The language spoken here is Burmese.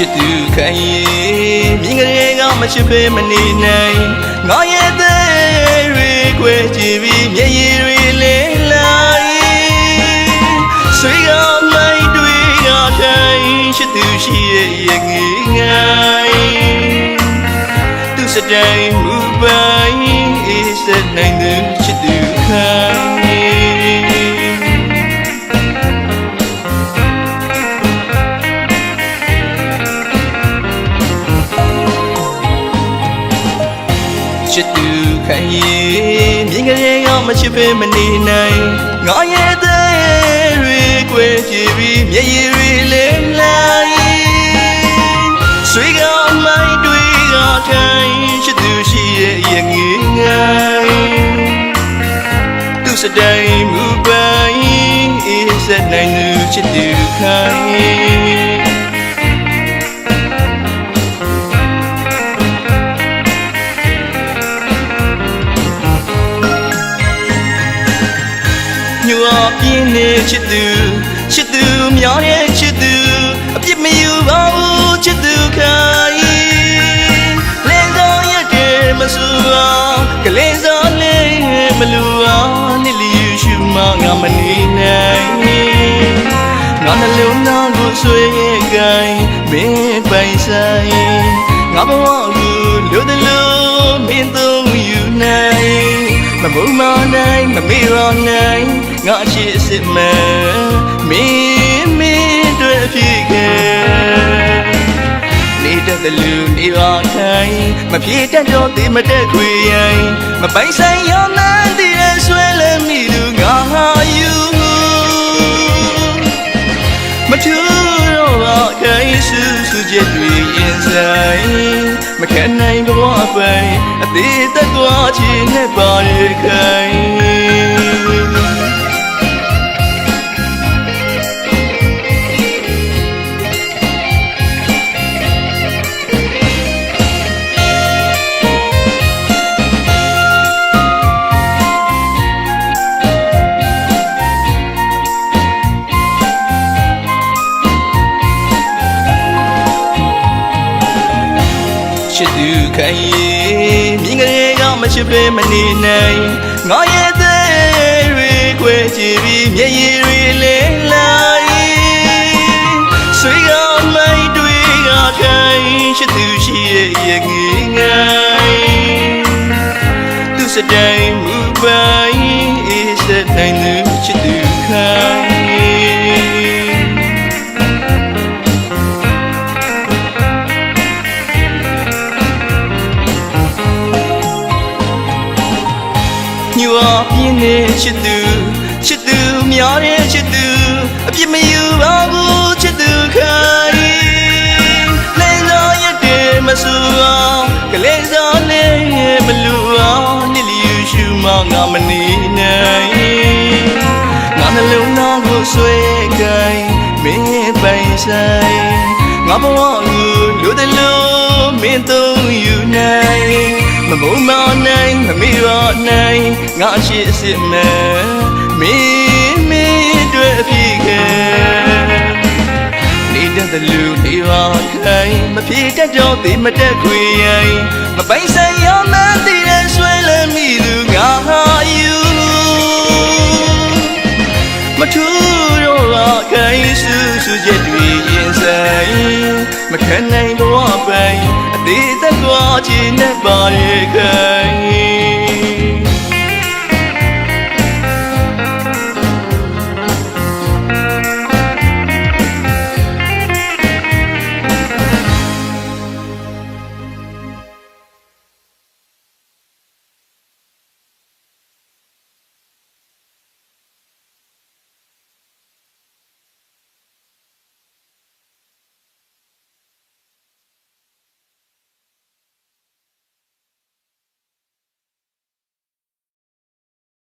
ချစ်သူခံရင်မြင်ကလေးကမချစ်ပေမနေနိုင်ငါရဲ့တဲ့ရွေခွေကြည့်ပြီးမျက်ရည်တွေလဲလိုက်ဆွေကမိုက်တွေကတိုင်းချစ်သူရှိရဲ့ရဲ့ငေးငိုင်းသူစတိုင်းမူပိုင်အေးစက်နိုင်သူချစ်သူခံရင် ချစ်သူခံရင်မြင်ကလေးကမချစ်ပေမနေနိုင်ငါရဲ့တဲ့ရွေခွေကြည့်ပြီးမျက်ရည်တွေလဲလိုက်ဆွေကမိုင်းတွေကထိုင်ချစ်သူရှိရဲ့ရဲ့ငေးငိုင်းသူစတိုင်းမူပိုင်အေးစက်နိုင်သူချစ်သူခံရင် ညွာပြင်းနေချစ်သူချစ်သူများရဲ့ချစ်သူအပြစ်မယူပါဘူးချစ်သူခိုင်လင်းစောရက်တဲ့မဆူအောင်ကလေးစောလေးမလူအောင်နှစ်လီယူရှုမငါမနေနိုင်ငါနှလုံးသားကိုဆွေးကိုင်မင်းပိုင်ဆိုင်ငါဘဝကိုလိုတယ်လို့မင်းသုံးယူနိုင်မမုံမနိုင်မမေ့ရနိုင် ငါရှိအစ်စ်မဲမင်းမင်းတို့အဖြစ်ခဲ့နေတတ်တယ်လူနေပါခိုင်မပြေတတ်တော့ဒီမတက်ခွေရင်မပိုင်ဆိုင်ရောင်းနိုင်တဲ့ဆွဲလဲမိသူငါဟာယူမထူတော့ပါခိုင်ဆူဆူချက်တွေရင်ဆိုင်မခံနိုင်ဘဝပိုင်အသေးသက်သွားခြင်းနဲ့ပါရခိုင် ချစ်သူခိုင်ရင်မြင်ကလေးကမချစ်ပေမနေနိုင်ငါရဲ့တဲ့ရွေခွေကြည့်ပြီးမျက်ရည်တွေလဲလိုက်ဆွေကမိုက်တွေကခိုင်ချစ်သူရှိရဲ့ရဲ့ငေးငိုင်းသူစတိုင်းမူပိုင် ညွာပြင်းနေချစ်သူချစ်သူများတဲ့ချစ်သူအပြစ်မယူပါဘူးချစ်သူခိုင်လဲစောရက်တယ်မဆူအောင်ကလေးစောလေးမလူအောင်နှစ်လီယူရှုမငါမနေနိုင်ငါနှလုံးသားကိုဆွဲကိုင်မင်းပိုင်ဆိုင်ငါဘဝကိုလိုတယ်လို့မင်းသုံးယူ နိုင်မမုံမနိုင်မမေ့ရနိုင်ငါရှိအစ်စ်မဲမင်းမင်းတွေ့အဖြစ်ခဲ့နေတတ်တယ်လူနေပါခိုင်မပြေတတ်တော့ဒီမတက်ခွေရင်မပိုင်ဆိုင်ရောမန်းတည်တဲ့ဆွဲလမ်းမိသူငါဟာယူမထူတော့ပါခိုင်ဆူဆူချက်တွေရင်ဆိုင်မခံနိုင်ဘဝပိုင် 你在抓紧的把一根。